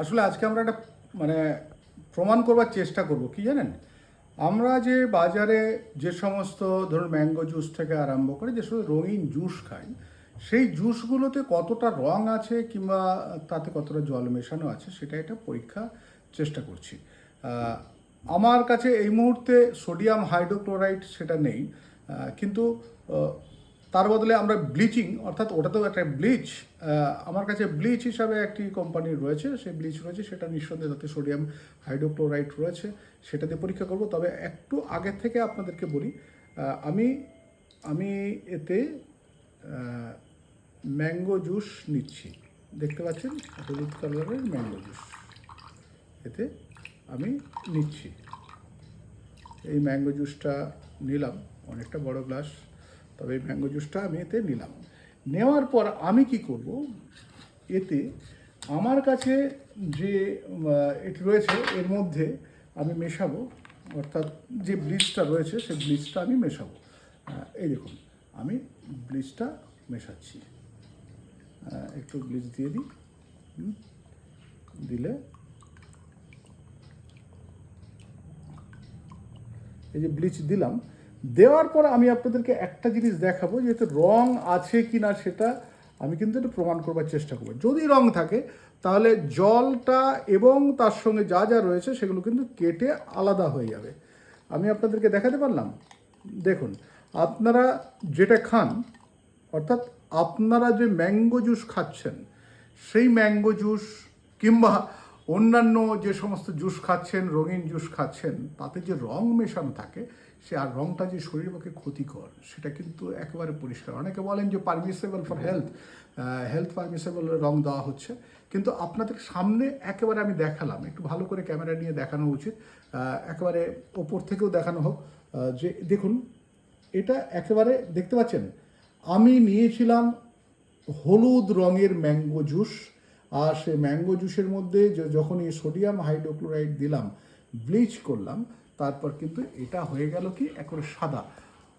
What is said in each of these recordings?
আসলে আজকে আমরা একটা মানে প্রমাণ করবার চেষ্টা করব, কি জানেন? আমরা যে বাজারে যে সমস্ত, ধরুন ম্যাঙ্গো জুস থেকে আরম্ভ করে যে সমস্ত রঙিন জুস খাই, সেই জুসগুলোতে কতটা রং আছে কিংবা তাতে কতটা জল মেশানো আছে, সেটা এটা পরীক্ষা চেষ্টা করছি। আমার কাছে এই মুহূর্তে সোডিয়াম হাইড্রোক্লোরাইড সেটা নেই কিন্তু তার বদলে আমরা ব্লিচিং, অর্থাৎ ওটা তো একটা ব্লিচ আমার কাছে ব্লিচ হিসাবে একটি কোম্পানির রয়েছে, সেই ব্লিচ রয়েছে, সেটা নিঃসন্দেহে তাতে সোডিয়াম হাইড্রোক্লোরাইড রয়েছে, সেটা দিয়ে পরীক্ষা করব। তবে একটু আগে থেকে আপনাদেরকে বলি আমি আমি এতে ম্যাঙ্গো জুস নিচ্ছি। দেখতে পাচ্ছেন? হলুদ কালারের ম্যাঙ্গো জুস। এতে আমি নিচ্ছি। এই ম্যাঙ্গো জুসটা নিলাম, অনেকটা বড় গ্লাস। তবে এই ম্যাঙ্গো জুসটা আমি এতে নিলাম। নেওয়ার পর আমি কি করব, এতে আমার কাছে যে এটি রয়েছে, এর মধ্যে আমি মেশাবো, অর্থাৎ যে ব্লিচটা রয়েছে, সেই ব্লিচটা আমি মেশাবো। এই দেখুন, আমি ব্লিচটা মেশাচ্ছি। একটু ব্লিচ দিয়ে দিই। দিলে এই যে ব্লিচ দিলাম দেওয়ার পর আমি আপনাদেরকে একটা জিনিস দেখাবো যেহেতু রং আছে কি না সেটা আমি কিন্তু এটা প্রমাণ করবার চেষ্টা করব। যদি রং থাকে, তাহলে জলটা এবং তার সঙ্গে যা যা রয়েছে সেগুলো কিন্তু কেটে আলাদা হয়ে যাবে। আমি আপনাদেরকে দেখাতে পারলাম? দেখুন, আপনারা যেটা খান, অর্থাৎ আপনারা যে ম্যাঙ্গো জুস খাচ্ছেন, সেই ম্যাঙ্গো জুস কিংবা অন্যান্য যে সমস্ত জুস খাচ্ছেন, রঙিন জুস খাচ্ছেন, তাতে যে রং মেশানো থাকে, সে আর রংটা যে শরীরের পক্ষে ক্ষতিকর, সেটা কিন্তু একেবারে পরিষ্কার। অনেকে বলেন যে permissible for health health permissible রং দেওয়া হচ্ছে। কিন্তু আপনাদের সামনে একেবারে আমি দেখালাম, একটু ভালো করে ক্যামেরা নিয়ে দেখানো উচিত একেবারে ওপর থেকেও দেখানো হোক যে দেখুন, এটা একেবারে দেখতে পাচ্ছেন, আমি নিয়েছিলাম হলুদ রঙের ম্যাঙ্গো জুস আর সেই ম্যাঙ্গো জুসের মধ্যে যখন এই সোডিয়াম হাইড্রোক্লোরাইড দিলাম, ব্লিচ করলাম, তারপর কিন্তু এটা হয়ে গেল কি? একেবারে সাদা।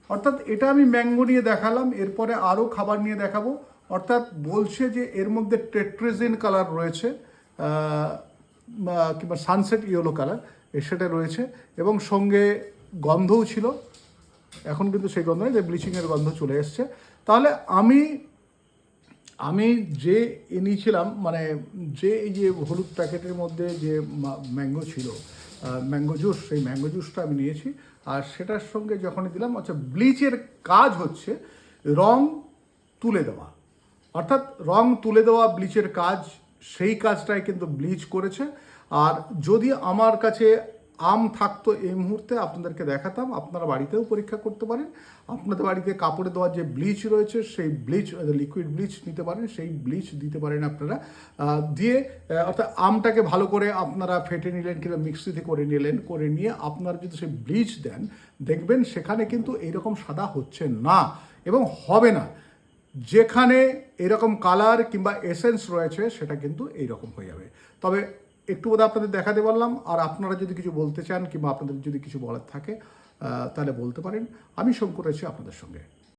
অর্থাৎ এটা আমি ম্যাঙ্গো নিয়ে দেখালাম, এরপরে আরও খাবার নিয়ে দেখাবো। অর্থাৎ বলছে যে এর মধ্যে টেট্রেজিন কালার রয়েছে কিংবা সানসেট ইয়েলো কালার সেটা রয়েছে, এবং সঙ্গে গন্ধও ছিল। এখন কিন্তু সেই গন্ধ নেই যে ব্লিচিংয়ের গন্ধ চলে এসছে। তাহলে আমি আমি যে এ নিয়েছিলাম মানে যে এই যে হলুদ প্যাকেটের মধ্যে যে ম্যাঙ্গো ছিল ম্যাঙ্গো জুস, সেই ম্যাঙ্গো জুসটা আমি নিয়েছি। আর সেটার সঙ্গে যখনই দিলাম আচ্ছা ব্লিচের কাজ হচ্ছে রং তুলে দেওয়া। অর্থাৎ রং তুলে দেওয়া ব্লিচের কাজ, সেই কাজটাই কিন্তু ব্লিচ করেছে। আর যদি আমার কাছে আম থাকতো এই মুহূর্তে, আপনাদেরকে দেখাতাম, আপনারা বাড়িতেও পরীক্ষা করতে পারেন। আপনাদের বাড়িতে কাপড়ে দেওয়ার যে ব্লিচ রয়েছে, সেই ব্লিচ লিকুইড ব্লিচ নিতে পারেন, সেই ব্লিচ দিতে পারেন আপনারা। দিয়ে অর্থাৎ আমটাকে ভালো করে আপনারা ফেটে নিলেন, কিংবা মিক্সিতে করে নিলেন, করে নিয়ে আপনারা যদি সেই ব্লিচ দেন, দেখবেন সেখানে কিন্তু এইরকম সাদা হচ্ছে না এবং হবে না। যেখানে এরকম কালার কিংবা এসেন্স রয়েছে, সেটা কিন্তু এইরকম হয়ে যাবে। তবে একটু বোধহয় আপনাদের দেখাতে পারলাম, আর আপনারা যদি কিছু বলতে চান কিংবা আপনাদের যদি কিছু বলার থাকে তাহলে বলতে পারেন। আমি শঙ্কর আছি আপনাদের সঙ্গে।